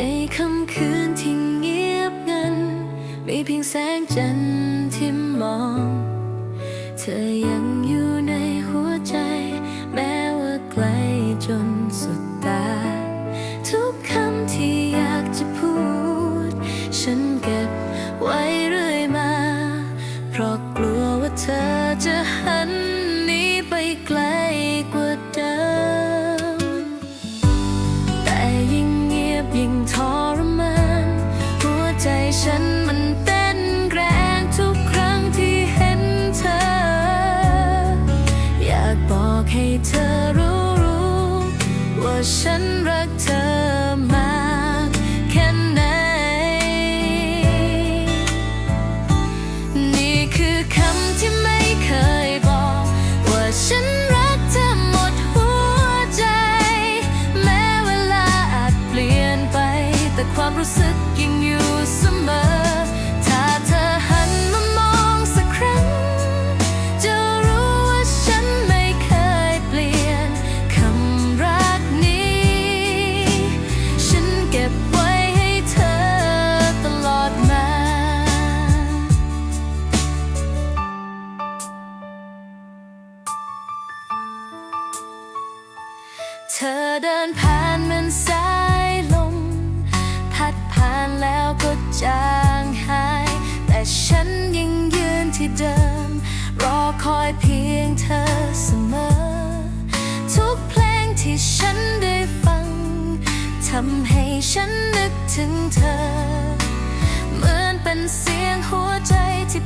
ไอค่ำคืนที่เงียบงัน มีเพียงแสงจันทร์ที่มอง เธอยังอยู่ในหัวใจ แม้ว่าไกลจนสุดตา ทุกคำที่อยากจะพูด ฉันเก็บไว้เรื่อยมา เพราะกลัวว่าเธอจะหันหนีไปไกล ฉันรักเธอมากแค่ไหน นี่คือคำที่ไม่เคยบอก ว่าฉันรักเธอหมดหัวใจ แม้เวลาอาจเปลี่ยนไป แต่ความรู้สึกยังอยู่เสมอ ธอเดินผ่านมันสายลม พัดผ่านแล้วก็จางหาย แต่ฉันยังยืนที่เดิม รอคอยเพียงเธอเสมอ ทุกเพลงที่ฉันได้ฟังทำให้ฉันนึกถึงเธอ เหมือนเป็นเสียงหัวใจที่